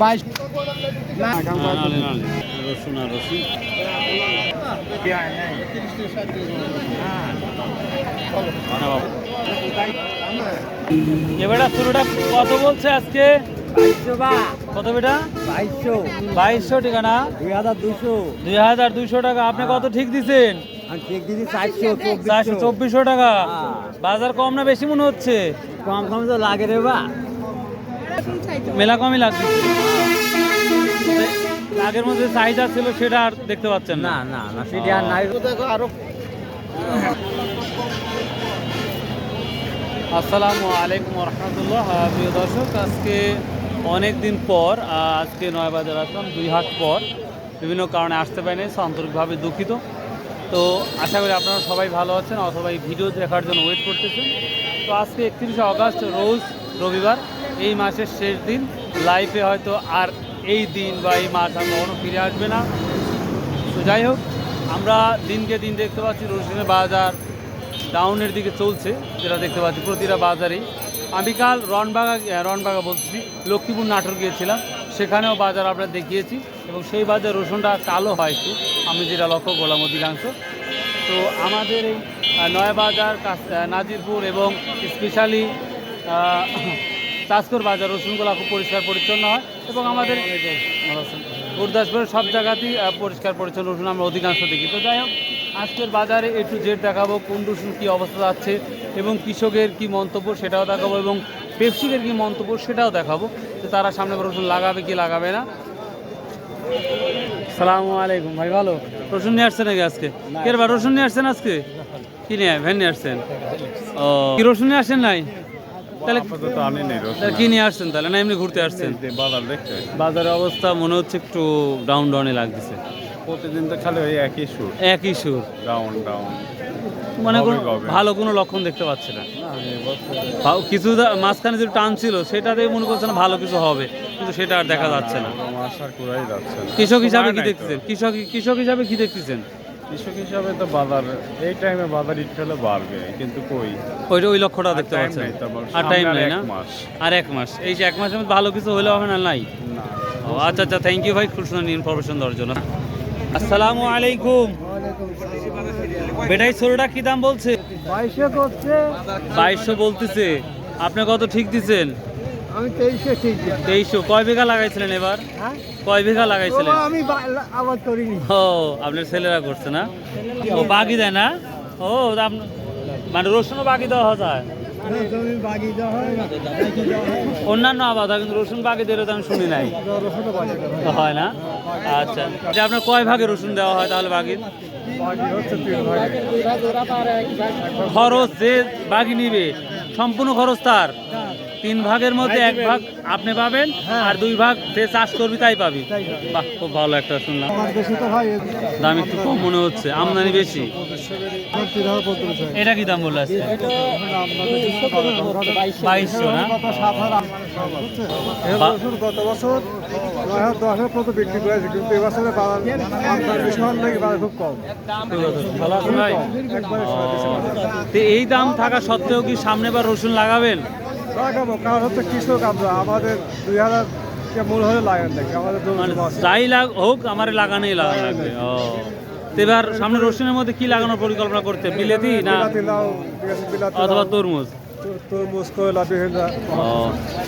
বাইশ। রসুন আর রসুন। এবারে শুরুটা কত বলছে আজকে? কত বেটা? বাইশশো। বাইশশো টাকা না? দুই হাজার দুশো দুই হাজার দুইশো টাকা। আপনি কত ঠিক চারশো চারশো চব্বিশশো টাকা। হ্যাঁ। বাজার কম না বেশি মনে হচ্ছে? কম কম তো লাগে রে বা। মেলা কমই লাগছে। আগের মধ্যে চাহিদা ছিল সেটা আর দেখতে পাচ্ছেন না। না না না সেটি আর নাই। দেখো আরও আসসালামু আলাইকুম রহমতুল্লাহ প্রিয় দর্শক আজকে অনেক দিন পর আজকে নয় বাজার আসলাম দুই হাট পর। বিভিন্ন কারণে আসতে পারিনি আন্তরিকভাবে দুঃখিত। তো আশা করি আপনারা সবাই ভালো আছেন অথবা এই ভিডিও দেখার জন্য ওয়েট করতেছেন। তো আজকে একত্রিশে আগস্ট রোজ রবিবার। এই মাসের শেষ দিন। লাইফে হয়তো আর এই দিন বা এই মাস আর কখনো ফিরে আসবে না। তো যাই হোক, আমরা দিনকে দিন দেখতে পাচ্ছি রসুনের বাজার ডাউনের দিকে চলছে, যেটা দেখতে পাচ্ছি প্রতিটা বাজারেই। আমি কাল রনবাগা রনবাগা বলছি, লক্ষ্মীপুর নাটোর গিয়েছিলাম। সেখানেও বাজার আমরা দেখিয়েছি এবং সেই বাজার রসুনটা কালো হয় একটু, আমি যেটা লক্ষ্য করলাম অধিকাংশ। তো আমাদের এই নয়াবাজার নাজিরপুর এবং স্পেশালি চাষকর বাজার, রসুনগুলো খুব পরিষ্কার পরিচ্ছন্ন হয় এবং আমাদের গুরদাসপুরের সব জায়গাতেই পরিষ্কার পরিচ্ছন্ন রসুন আমরা অধিকাংশ দেখি। তো যাই হোক, আজকের বাজারে একটু জেট দেখাবো কোন রসুন কী অবস্থা যাচ্ছে এবং কৃষকের কি মন্তব্য সেটাও দেখাবো এবং ব্যবসায়ীদের কি মন্তব্য সেটাও দেখাবো। যে তারা সামনে রসুন লাগাবে কি লাগাবে না। সালামু আলাইকুম, ভাই ভালো? রসুন নিয়ে আসছেন নাকি আজকে? কে বা রসুন নিয়ে আসছেন আজকে? কি নিয়ে, ভ্যান নিয়ে আসছেন? ও, কি রসুন নিয়ে আসছেন নাই? তাহলে আপাতত আনি নেই রসুন। কি নিয়ে আসছেন তাহলে? না এমনি ঘুরতে আসছেন? বাজার দেখতে বাজারের অবস্থা মনে হচ্ছে একটু ডাউন ডাউনে লাগতেছে। প্রতিদিন তো খালি ওই একই সুর। একই সুর। ডাউন ডাউন মানে। ভালো কোনো লক্ষণ দেখতে পাচ্ছে না। কিছু মাঝখানে যে টান ছিল সেটাতে মনে করছে না ভালো কিছু হবে কিন্তু সেটা আর দেখা যাচ্ছে না। কৃষক হিসাবে কি দেখতেছেন? কৃষক কৃষক হিসাবে কি দেখতেছেন? কৃষক হিসাবে তো বাজার এই টাইমে বাজার একটু হলে বাড়বে কিন্তু কই? ওই ওই লক্ষ্যটা দেখতে পাচ্ছেন। আর টাইম আর নেই এক না? মাস। আর এক মাস। এই যে এক মাসের মধ্যে ভালো কিছু হলে হবে না নাই? ও আচ্ছা আচ্ছা থ্যাংক ইউ ভাই খুব সুন্দর ইনফরমেশন দেওয়ার জন্য। আসসালামু আলাইকুম। বেটাই ছোটটা কি দাম বলছে? বাইশে করছে। বাইশশো বলতেছে। আপনি কত ঠিক দিচ্ছেন? আমি তেইশে। তেইশশো কয় বিঘা লাগাইছিলেন এবার? হ্যাঁ? কয় বিঘা লাগাইছিলেন? আমি আবাদ করিনি। ও আপনার ছেলেরা করছে না? ও বাকি দেয় না? ও মানে রসুনও দেওয়া যায়? বাগি দেওয়া হয় অন্যান্য আবাদ হয় কিন্তু রসুন বাকি দিলে তো আমি শুনি নাই। বাগি হয়। না। আচ্ছা। যে আপনার কয় ভাগে রসুন দেওয়া হয় তাহলে বাগি ভাগে খরচ যে বাকি নিবে সম্পূর্ণ খরচ তার? তিন ভাগের মধ্যে এক ভাগ আপনি পাবেন আর দুই ভাগ যে চাষ করবি তাই পাবি। বাহ খুব ভালো একটা শুনলাম। দাম একটু কম মনে হচ্ছে আমদানি বেশি। হয়। এটা কি দাম বললে আজকে? বাইশশো না? গত বছর বিক্রি করেছে কিন্তু এবছরে খুব কম। ভালো এই দাম থাকা সত্ত্বেও কি সামনে বার রসুন লাগাবেন? লাগাবো কারণ হচ্ছে কৃষক আমরা আমাদের দুই হাজার মূল হলে লাগান নাকি আমাদের মানে। যাই লাগ হোক আমার লাগানোই লাগানো লাগবে ও। তো এবার সামনে রসুনের মধ্যে কি লাগানোর পরিকল্পনা করতে? বিলেতি না বিলাতি লাউ ঠিক আছে বিলাতি অথবা তরমুজ? তরমুজ কয়লা বিভিন্ন। ও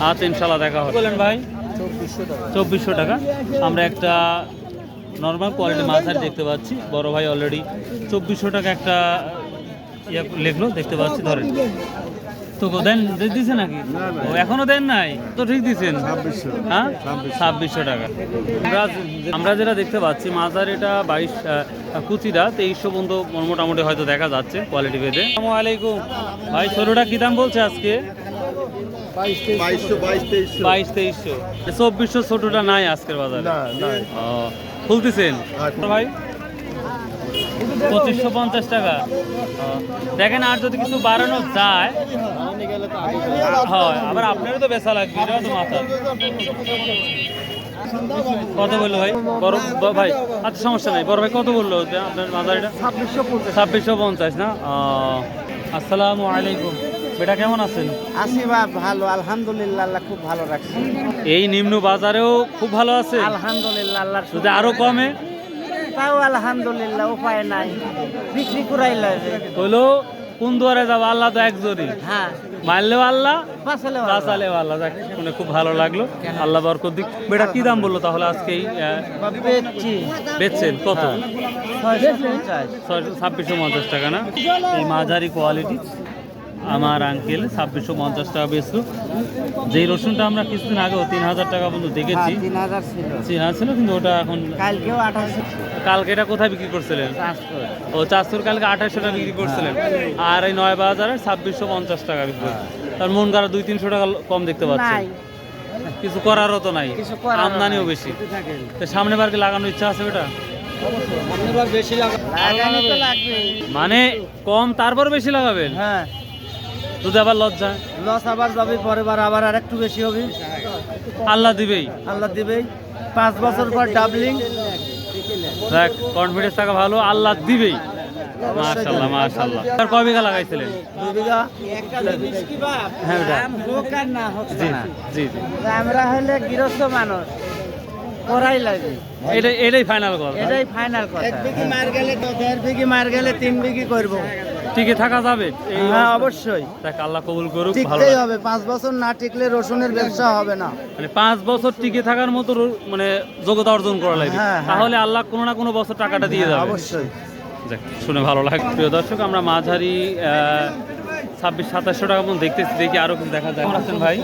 আচ্ছা ইনশাল্লাহ দেখা হবে। বলেন ভাই। চব্বিশশো টাকা। আমরা একটা নর্মাল কোয়ালিটি দেখতে পাচ্ছি। বড় ভাই অলরেডি চব্বিশশো টাকা একটা ইয়ে লিখলো দেখতে পাচ্ছি ধরেন। তো দেন দিছে নাকি? ও এখনও দেন নাই? তো ঠিক দিছেন। হ্যাঁ? ছাব্বিশশো। টাকা। আমরা আমরা যেটা দেখতে পাচ্ছি মাজার এটা বাইশ কুচিটা তেইশশো পর্যন্ত মোটামুটি হয়তো দেখা যাচ্ছে কোয়ালিটি ভেদে। আসসালামু আলাইকুম। ভাই ছোটোটা কী দাম বলছে আজকে? বাইশ তেইশশো। চব্বিশশো ছোটোটা নাই আজকের বাজারে। খুলতেছেন। ভাই? পঁচিশশো পঞ্চাশ টাকা। দেখেন আর যদি কিছু বাড়ানো যায় হয় আবার আপনারও তো বেচা লাগবে এটাও তো মাথা। কত বলল ভাই? বড় ভাই আচ্ছা সমস্যা নাই। বড় ভাই কত বলল? আপনার মাদারিটা ছাব্বিশশো পঞ্চাশ। ছাব্বিশশো পঞ্চাশ না? আসসালামু আলাইকুম। বেটা কেমন আছেন? আছি বা ভালো আলহামদুলিল্লাহ আল্লাহ খুব ভালো রাখছে। এই নিম্ন বাজারেও খুব ভালো আছে? আলহামদুলিল্লাহ আল্লাহ আরও কমে? তাও আলহামদুলিল্লাহ উপায় নাই। বিক্রি করাই লাগে হলো কোন দুয়ারে যাব আল্লাহ তো একজনই। হ্যাঁ। মারলেও আল্লাহ বাঁচালে বাঁচালেও আল্লাহ। যাক শুনে খুব ভালো লাগল। আল্লাহ বরকত দিক। বেটা কি দাম বলল তাহলে আজকে এই আহ, বেচছি। বেচছেন? কত? পঞ্চাশ। ছাব্বিশশো পঞ্চাশ টাকা না? এই মাঝারি কোয়ালিটি আমার আঙ্কেল ছাব্বিশশো পঞ্চাশ টাকা বেচলো। যেই রসুনটা আমরা কিছুদিন আগেও তিন হাজার টাকা পর্যন্ত দেখেছি। তিন হাজার ছিল। চিনা ছিল কিন্তু ওটা এখন কালকেও আঠাশশো। কালকে এটা কোথায় বিক্রি করছিলেন? ও চারশোর কালকে আঠাশশো টাকা বিক্রি করছিলেন। আর এই নয় বাজারে ছাব্বিশশো পঞ্চাশ টাকা বিক্রি করছেন। তার মন করা দুই তিনশো টাকা কম দেখতে পাচ্ছি। কিছু করারও তো নাই। আমদানিও বেশি। তো সামনে বার কি লাগানোর ইচ্ছা আছে ওটা? মানে কম তারপর বেশি লাগাবেন? হ্যাঁ। যদি আবার লজ্জা। লস আবার যাবে পরে বার আবার আর একটু বেশি হবে। আল্লাহ দিবেই। আল্লাহ দিবেই। পাঁচ বছর পর ডাবলিং। দেখ কনফিডেন্স থাকা ভালো আল্লাহ দিবেই। মাশাল্লাহ মাশাল্লাহ আর কয় বিঘা লাগাইছিলেন? দুই বিঘা। হ্যাঁ হোক আর না হোক না। জি জি। আমরা হলে গৃহস্থ মানুষ করাই লাগে। এটাই এটাই ফাইনাল কথা। এটাই ফাইনাল কথা। এক বিঘি মার গেলে দেড় বিঘি মার গেলে তিন বিঘি করব। টিকে থাকা যাবে? হ্যাঁ অবশ্যই। দেখ আল্লাহ কবুল করুক ভালো টিকতেই হবে পাঁচ বছর না টিকলে রসুনের ব্যবসা হবে না। মানে পাঁচ বছর টিকে থাকার মতো মানে যোগ্যতা অর্জন করা লাগবে। হ্যাঁ, হ্যাঁ। তাহলে আল্লাহ কোনো না কোনো বছর টাকাটা দিয়ে যাবে। অবশ্যই। যাক, শুনে ভালো লাগে প্রিয় দর্শক আমরা মাঝারি ছাব্বিশ সাতাশশো টাকা মতো দেখতেছি দেখি আরও কিছু দেখা যায়। আছেন ভাই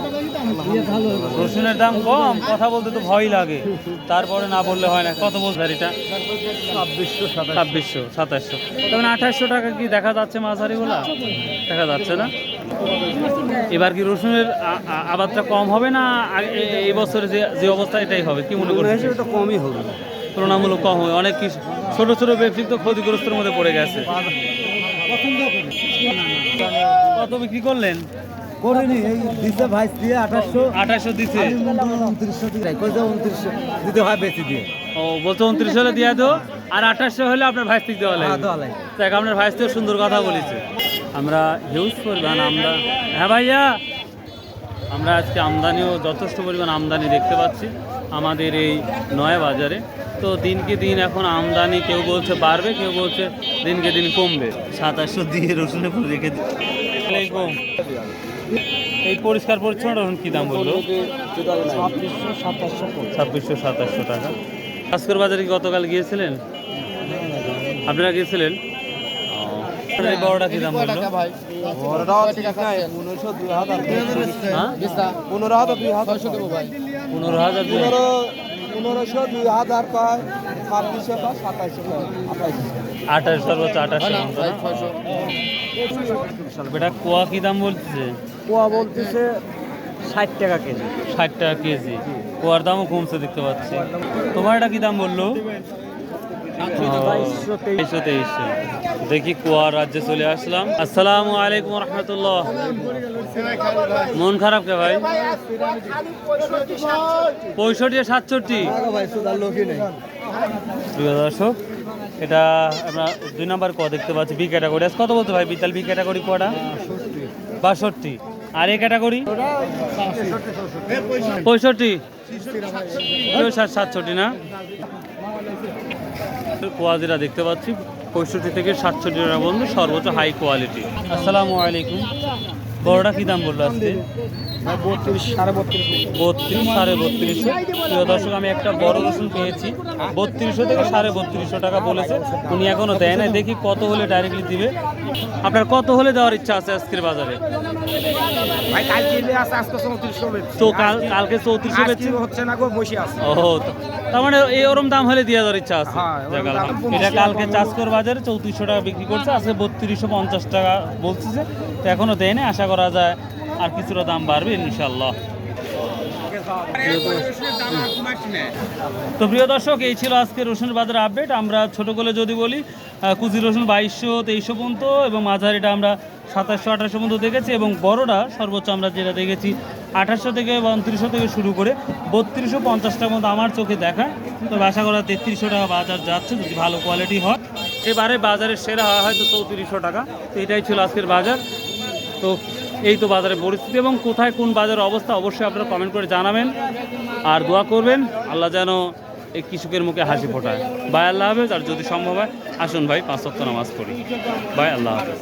রসুনের দাম কম কথা বলতে তো ভয় লাগে। তারপরে না বললে হয় না কত বলছে এটা? ছাব্বিশশো ছাব্বিশশো সাতাশশো। তখন আঠাশশো টাকা কি দেখা যাচ্ছে মাঝারিগুলা? দেখা যাচ্ছে না? এবার কি রসুনের আবাদটা কম হবে না আগে- এ- এ- এই বছরে যে যে অবস্থা এটাই হবে? কি মনে করছেন? একটু কমই হবে। তুলনামূলক কম হবে। অনেক কিছু ছোট ছোট ব্যবসায়িক তো ক্ষতিগ্রস্তের মধ্যে পড়ে গেছে। কত বিক্রি করলেন? করিনি এই দিচ্ছে ভাইস দিয়ে আঠাশশো। আঠাশশো দিচ্ছে উনত্রিশশো উনত্রিশশো দিতে হয় বেশি দিয়ে। ও বলছে উনত্রিশ হলে দিয়ে দো আর আঠাশশো হলে আপনার ভাইস থেকে দেওয়া দেওয়া লাগবে। দেখ আপনার ভাইস থেকে সুন্দর কথা বলেছে। আমরা হিউজ পরিমাণ আমরা হ্যাঁ ভাইয়া আমরা আজকে আমদানিও যথেষ্ট পরিমাণ আমদানি দেখতে পাচ্ছি আমাদের এই নয়া বাজারে। তো দিনকে দিন এখন আমদানি কেউ বলছে বাড়বে কেউ বলছে দিনকে দিন কমবে। সাতাশশো দিয়ে রসুনের ফুল রেখে কম এই পরিষ্কার পরিচ্ছন্ন রসুন কী দাম বলল? ছাব্বিশশো সাতাশশো টাকা। ভাস্কর বাজারে কি গতকাল গিয়েছিলেন? আপনারা গিয়েছিলেন? বড়টা কি দাম বলল? হ্যাঁ? পনেরো হাজার দুই হাজার। পনেরোশো দুই হাজার পায় ছাব্বিশশো পায় সাতাইশশো পায় আঠাইশশো। আঠাশ সর্বোচ্চ আঠাশশো এটা কোয়া কি দাম বলতেছে? কোয়া বলতেছে ষাট টাকা কেজি। ষাট টাকা কেজি। কোয়ার দামও কমছে দেখতে পাচ্ছি। তোমার এটা কি দাম বলল? দেখি কুয়ার রাজ্যে চলে আসলাম। আসসালামু আলাইকুম রহমতুল্লাহ মন খারাপ কে ভাই? পঁয়ষট্টি সাতষট্টি। দর্শক এটা আমরা দুই নাম্বার ক দেখতে পাচ্ছি বি ক্যাটাগরি আজ কত বলতে ভাই বিতাল বি ক্যাটাগরি কটা বাষট্টি। আর এ ক্যাটাগরি পঁয়ষট্টি। সাতষট্টি না? কোয়ালিটিটা দেখতে পাচ্ছি। পঁয়ষট্টি থেকে সাতষট্টি টাকা পর্যন্ত সর্বোচ্চ হাই কোয়ালিটি আসসালামু আলাইকুম। বড়টা কী দাম বলল আজকে? বত্রিশ সাড়ে বত্রিশ। বত্রিশ সাড়ে বত্রিশশো প্রিয় দর্শক আমি একটা বড় রসুন পেয়েছি বত্রিশশো থেকে সাড়ে বত্রিশশো টাকা বলেছে। উনি এখনও দেয় নাই। দেখি কত হলে ডাইরেক্টলি দিবে। আপনার কত হলে দেওয়ার ইচ্ছা আছে আজকের বাজারে? তো কাল কালকে চৌত্রিশশো বেচছি হচ্ছে না গো বসে আছে। ও তার মানে এই ওরম দাম হলে দিয়ে দেওয়ার ইচ্ছা আছে। হ্যাঁ। এটা কালকে চাষকর বাজারে চৌত্রিশশো টাকা বিক্রি করছে আজকে বত্রিশশো পঞ্চাশ টাকা বলছে তো এখনও দেয় না আশা করা যায় আর কিছুটা দাম বাড়বে ইনশাল্লাহ তো প্রিয় দর্শক, এই ছিল আজকে রসুনের বাজার আপডেট আমরা ছোট করে যদি বলি কুচি রসুন বাইশশো তেইশশো পর্যন্ত এবং মাঝারিটা আমরা সাতাশশো, আঠাশশো পর্যন্ত দেখেছি এবং বড়টা সর্বোচ্চ আমরা যেটা দেখেছি, আঠাশশো থেকে উনত্রিশশো থেকে শুরু করে বত্রিশশো পঞ্চাশ টাকার মতো আমার চোখে দেখা। তো আশা করা তেত্রিশশো টাকা বাজার যাচ্ছে, যদি ভালো কোয়ালিটি হয়। এবারে বাজারের সেরা হয় হয়তো চৌত্রিশশো টাকা। তো এটাই ছিল আজকের বাজার। তো এই তো বাজারের পরিস্থিতি এবং কোথায় কোন বাজারের অবস্থা অবশ্যই আপনারা কমেন্ট করে জানাবেন। আর দোয়া করবেন, আল্লাহ যেন এই কৃষকের মুখে হাসি ফোটায়। ভাই, আল্লাহ হাফেজ, আর যদি সম্ভব হয়, আসুন ভাই, পাঁচ সপ্তাহ নামাজ পড়ি। ভাই, আল্লাহ হাফেজ।